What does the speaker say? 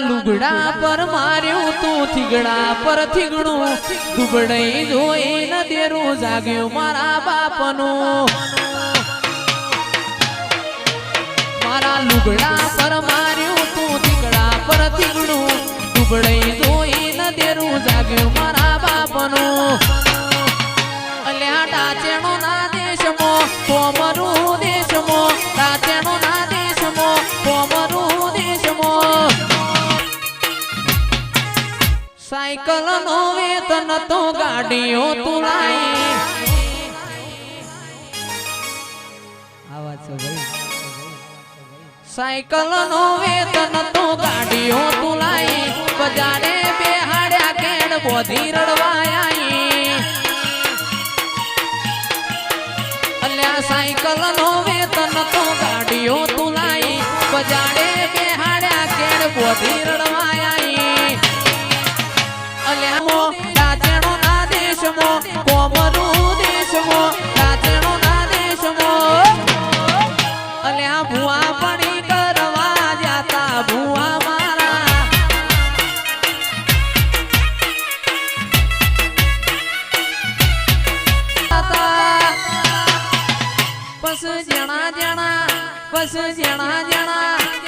લુગડા પર માર્યું તું થીગડા પર થીગડું દુબડાઈ જોઈ ન દેરું જાગ્યું મારા બાપનું. મારા લુગડા દુબડાઈ જોઈ ન દેરું જાગ્યું મારા બાપનું. અલ્યા ડાચેણો ના દેશમો, કોમરું દેશમો ડાચેણો ના દેશમો, કોમરું દેશમો. સાયકલ નો વેતન તો ગાડીઓ તુલાઈ આવાજ છે ભાઈ. સાયકલ નો વેતન તો ગાડીઓ તુલાઈ બજારે બેહાડ્યા કેણ બોધી રડવાયા અલ્યા સાયકલ નો વેતન તો ગાડીઓ તુલાઈ. બજાડે બેહાડ્યા કેણ બોધી પસ જણા જણા પસ જણા જણા